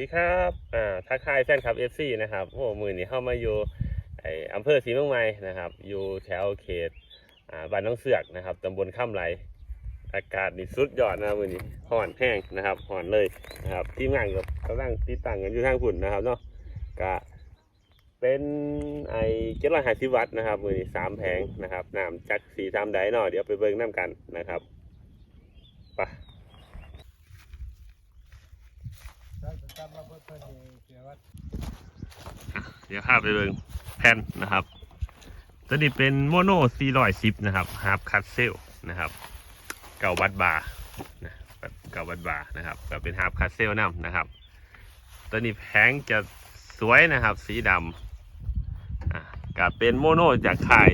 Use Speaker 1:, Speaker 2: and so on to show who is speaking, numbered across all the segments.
Speaker 1: ดีครับอ่าทักทายแฟนคลับ FC นะครับโอ้มือนี้เข้ามาอยู่ไออำเภอศรีเมืองใหม่นะครับ อยู่แถวเขตอ่าบ้านน้องเสือกนะครับตำบลข้ามไหลอากาศนี่สุดยอดนะมือนี้ห่อนแห้งนะครับห่อนเลยนะครับทีมงานกับกำลังติดตั้งกันอยู่ทางฝุ่นนะครับเนาะก็เป็นไอเจ็ดร้อยห้าสิบวัตต์นะครับมือนี้สามแผงนะครับน้ำจักสีตามใดเนาะเดี๋ยวไปเบิ่งน้ำกันนะครับไป เดี๋ยวภาพไปเบิ่งแผ่นนะครับ ตัวนี้เป็นโมโน410นะครับฮาร์ปคัตเซลนะครับ เก่าวัดบาร์นะเก่าวัดบาร์นะครับก็เป็นฮาร์ปคัตเซลน้ำนะครับ ตัวนี้แผงจะสวยนะครับ สีดำอะก็เป็นโมโนจากค่าย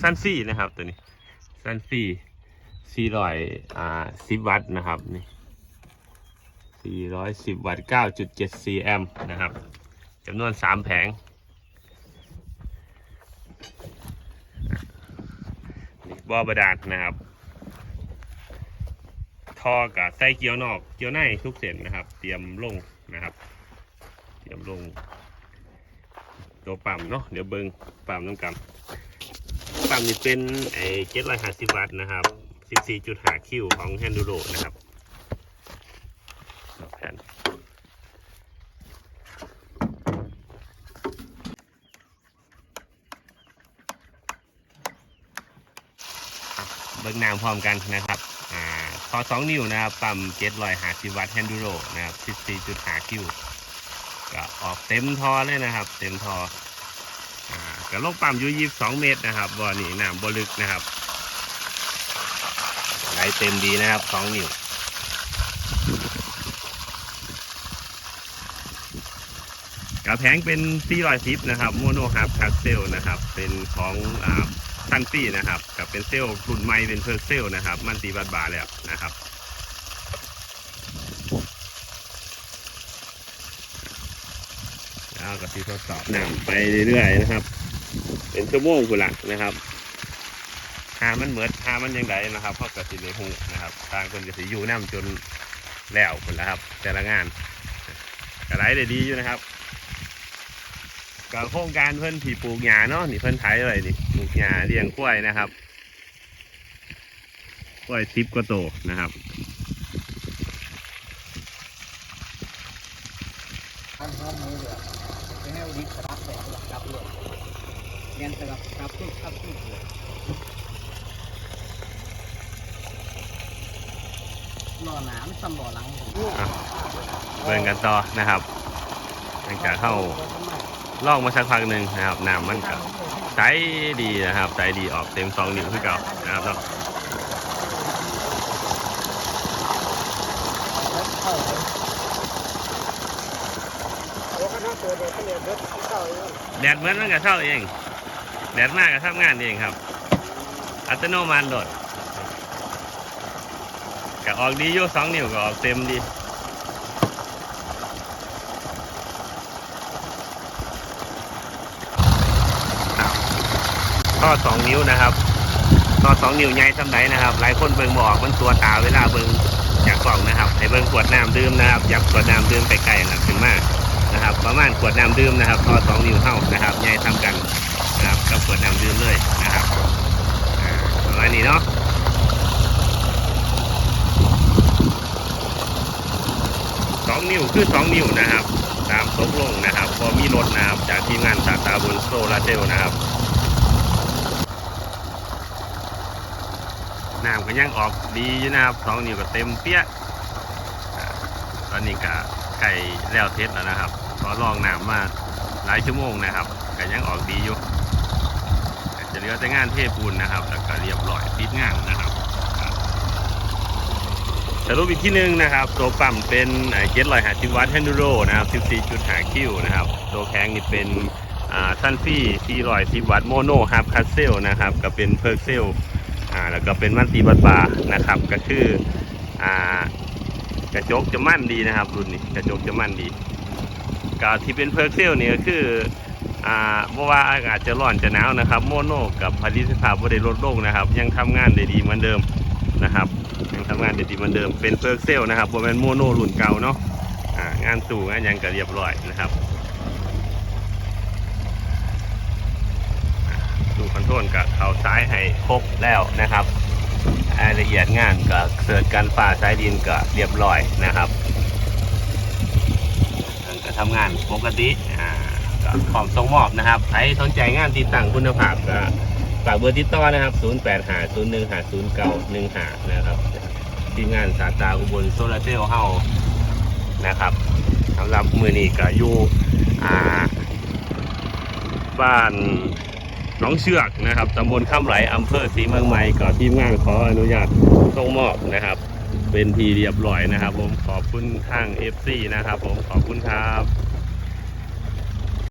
Speaker 1: ซันฟี่นะครับตัวนี้ซันฟี่410วัตต์นะครับนี่ 410 วัตต์9.74 แอมป์นะครับจำนวนสามแผง บ่อบาดาลนะครับท่อกับไส้เกียวนอก เกียวในทุกเส้นนะครับ เตรียมลงนะครับ เตรียมลง ตัวปั๊มเนาะ เดี๋ยวเบิงปั๊มน้ำกันปั๊มนี่เป็นไอ้เจ็ดร้อยห้าสิบวัตต์นะครับสิบสี่จุดห้าคิวของแฮนดูโรนะครับ แผ่นเบิ่งน้ำพร้อมกันนะครับอ่าพอสองนิ้วนะครับ ปั๊มเจ็ดร้อยหาสิวัตต์แฮนดูโรนะครับสิบสี่จุดหาคิวก็ออกเต็มทอเลยนะครับ เต็มทออ่าก็ลงปั๊มอยู่ยี่สิบสองเมตรนะครับบ่อนี่น้ำบ่ลึกนะครับไหลเต็มดีนะครับสองนิ้ว กระแพงเป็น410นะครับโมโนฮาร์ปคาเซลนะครับ เป็นของอ่าซันฟี่นะครับ กับเป็นเซลรุ่นใหม่เป็นเพอร์เซลนะครับ มันตีบัตบาแล้วนะครับแล้วก็ที่ทดสอบนำไปเรื่อยๆนะครับ เป็นชั่วโมงคุณละนะครับหามันเหมือนหามันยังไงนะครับเพราะกระสิในหูนะครับทางคนกระสิอยู่น้ำจนแล้วคนละครับ แต่ละงานกระไรได้ดีอยู่นะครับ กับโครงการเพื่อนผีปลูกหญ้าเนาะนี่เพื่อนไทยอะไรนี่ปลูกหญ้าเลี้ยงกล้วยนะครับกล้วยทิพกว่าโตนะครับ
Speaker 2: ทำห้องมือเหลือไม่ให้วันนี้สลับแต่สลับกลับเลยเรียนสลับกลับทุกกลับทุกเลยหล่อหนามสำหล่อหลัง
Speaker 1: อะเบิ่งกันต่อนะครับหลังจากเข้า ลองมาสักพักหนึ่งนะครับน้ำมันก็ใสดีนะครับใสดีออกเต็มสองนิ้วคือเก่านะครับเนาะแดดเหมือนมันก็เช่าเองแดดมากก็ทำงานเองครับ อัตโนมัติโดดก็ออกดีอยู่สองนิ้วก็ออกเต็มดี ก็สองนิ้วนะครับก็สองนิ้วใหญ่สำไหนนะครับ หลายคนเบิ่งบออกมันตัวตาเวลาเบิ่งจากกล่องนะครับ ให้เบิ่งขวดน้ำดื่มนะครับอยากขวดน้ำดื่มไกลๆนะถึงมากนะครับ ประมาณขวดน้ำดื่มนะครับก็สองนิ้วเท่านะครับใหญ่ทำกันนะครับกับขวดน้ำดื่มเลยนะครับอ่าประมาณนี้เนาะสองนิ้วคือสองนิ้วนะครับ ตามตกลงนะครับพอมีรถนะครับจากทีมงานตาตาบนโซลาเซลนะครับ น้ำก็ยังออกดีอยู่นะครับสองนิ้วก็เต็มเปี้ยตอนนี้ก็ไก่แล้วเทสแล้วนะครับก็ลองน้ำมาหลายชั่วโมงนะครับก็ยังออกดีอยู่จะเหลือแต่งานเทปูนนะครับ แล้วก็เรียบร้อยปิดงานนะครับสรุปอีกที่หนึ่งนะครับ ตัวปั๊มเป็นเจ็ดร้อยหาสิวัตต์แฮนดูโรนะครับสิบสี่จุดห้าคิวนะครับ ตัวแข็งนี่เป็นซันฟี่สี่ร้อยสิวัตต์โมโนฮาร์คัสเซลนะครับก็เป็นเพอร์เซล อ่าแล้วก็เป็นมันตีบัดบานะครับ ก็คืออ่ากระจกจะมั่นดีนะครับ รุ่นนี้กระจกจะมั่นดีก็ที่เป็นเพอร์เซลนี่ก็คืออ่าเพราะว่าอากาศจะร้อนจะหนาวนะครับ โมโนกับผลิตภาพบ่ได้ลดลงนะครับ ยังทำงานได้ดีเหมือนเดิมนะครับยังทำงานได้ดีเหมือนเดิมเป็นเพอร์เซลนะครับบ่แม่นโมโนรุ่นเก่าเนาะอ่างานสู่งานยังก็เรียบร้อยนะครับอ่า ดูคอนกับเขาซ้ายให้ครบแล้วนะครับรายละเอียดงานก็เสิร์ชการฝ่าสายดินก็เรียบร้อยนะครับมันก็ทำงานปกติอ่าก็พร้อมส่งมอบนะครับใครสนใจงานติดตั้งคุณภาพก็ฝากเบอร์ติดต่อนะครับ 0 8 5 0 1 5 0 9 1 5 นะครับ ทีมงานสาตาอุบลโซลาร์เซลล์เฮานะครับสำหรับมือนี้ก็อยู่อ่าบ้าน น้องเชือกนะครับตำบลข้ามไหลอำเภอศรีเมืองใหม่ก่อทีมงานขออนุญาตส่งมอบนะครับ เป็นทีเรียบร้อยนะครับ ผมขอบคุณทาง FC นะครับ ผมขอบคุณครับ